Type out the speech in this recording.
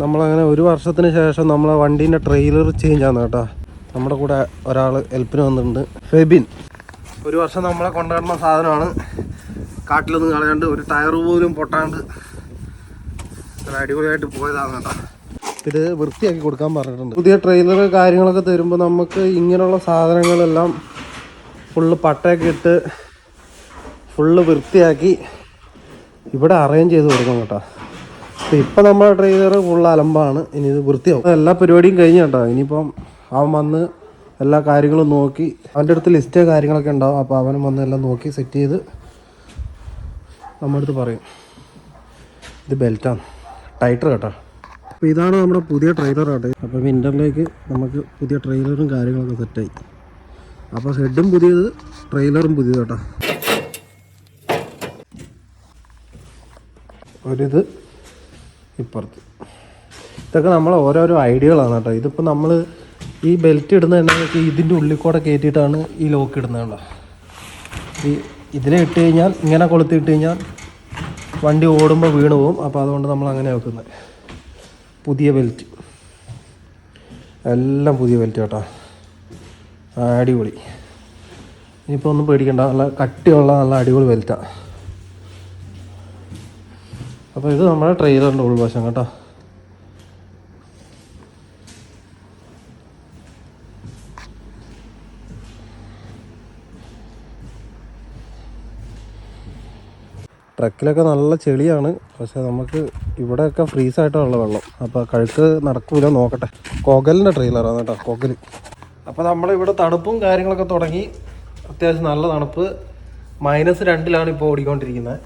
നമ്മളങ്ങനെ ഒരു വർഷത്തിന് ശേഷം നമ്മളെ വണ്ടീന്റെ ട്രെയിലർ ചേഞ്ച് ആണ് കേട്ടോ. നമ്മുടെ കൂടെ ഒരാൾ ഹെൽപ്പിന് വന്നിട്ടുണ്ട്. ഫെബിൻ. ഒരു വർഷം നമ്മളെ കൊണ്ടുവരുന്ന സാധനമാണ്. കാട്ടിലൊന്നും കളയാണ്ട് ഒരു ടയർ പോലും പൊട്ടാണ്ട് അടിപൊളിയായിട്ട് പോയതാണ് കേട്ടോ. ഇത് വൃത്തിയാക്കി കൊടുക്കാൻ പറഞ്ഞിട്ടുണ്ട്. പുതിയ ട്രെയിലർ കാര്യങ്ങളൊക്കെ തരുമ്പോൾ നമുക്ക് ഇങ്ങനെയുള്ള സാധനങ്ങളെല്ലാം ഫുള്ള് പട്ടയൊക്കെ ഇട്ട് ഫുള്ള് വൃത്തിയാക്കി ഇവിടെ അറേഞ്ച് ചെയ്ത് കൊടുക്കണം കേട്ടോ. ഇപ്പം നമ്മുടെ ട്രെയിലർ ഫുള്ള് അലമ്പാണ്. ഇനി ഇത് വൃത്തിയാവും. എല്ലാ പരിപാടിയും കഴിഞ്ഞാട്ടോ കേട്ടോ. ഇനിയിപ്പം അവൻ വന്ന് എല്ലാ കാര്യങ്ങളും നോക്കി. അവന്റെ അടുത്ത് ലിസ്റ്റ് കാര്യങ്ങളൊക്കെ ഉണ്ടാവും. അപ്പോൾ അവനും വന്ന് എല്ലാം നോക്കി സെറ്റ് ചെയ്ത് നമ്മുടെ അടുത്ത് പറയും. ഇത് ബെൽറ്റാണ് ടൈറ്റർ കേട്ടോ. അപ്പോൾ ഇതാണ് നമ്മുടെ പുതിയ ട്രെയിലർ കേട്ടോ അപ്പോൾ വിന്ററിലേക്ക് നമുക്ക് പുതിയ ട്രെയിലറും കാര്യങ്ങളൊക്കെ സെറ്റായി അപ്പോൾ ഹെഡും പുതിയത് ട്രെയിലറും പുതിയത് കേട്ടോ. ഒരിത് ഇപ്പുറത്ത്. ഇതൊക്കെ നമ്മളെ ഓരോരോ ഐഡിയകളാണ് കേട്ടോ. ഇതിപ്പോൾ നമ്മൾ ഈ ബെൽറ്റ് ഇടുന്ന വെച്ചാൽ ഇതിന്റെ ഉള്ളിൽ കൂടെ കയറ്റിയിട്ടാണ് ഈ ലോക്ക് ഇടുന്നത് കേട്ടോ ഈ ഇതിനെ ഇട്ട് കഴിഞ്ഞാൽ ഇങ്ങനെ കൊളുത്തി ഇട്ട് കഴിഞ്ഞാൽ വണ്ടി ഓടുമ്പോൾ വീണ് പോകും അപ്പോൾ അതുകൊണ്ട് നമ്മൾ അങ്ങനെ വെക്കുന്നത് പുതിയ ബെൽറ്റ് എല്ലാം പുതിയ ബെൽറ്റ് കേട്ടോ. അടിപൊളി. ഇനിയിപ്പോൾ ഒന്നും പേടിക്കണ്ട. നല്ല കട്ടിയുള്ള നല്ല അടിപൊളി ബെൽറ്റാണ് അപ്പോൾ ഇത് നമ്മുടെ ട്രെയിലറിന്റെ ഉൾവശം കേട്ടോ. ട്രക്കിലൊക്കെ നല്ല ചെളിയാണ് പക്ഷെ നമുക്ക് ഇവിടെയൊക്കെ ഫ്രീസായിട്ടുള്ള വെള്ളം. അപ്പോൾ കഴുക്ക് നടക്കൂല നോക്കട്ടെ. കൊകലിന്റെ ട്രെയിലറാണ് കേട്ടോ കൊകൽ അപ്പോൾ നമ്മളിവിടെ തണുപ്പും കാര്യങ്ങളൊക്കെ തുടങ്ങി. അത്യാവശ്യം നല്ല തണുപ്പ്. മൈനസ് രണ്ടിലാണ് ഇപ്പോൾ ഓടിക്കൊണ്ടിരിക്കുന്നത്.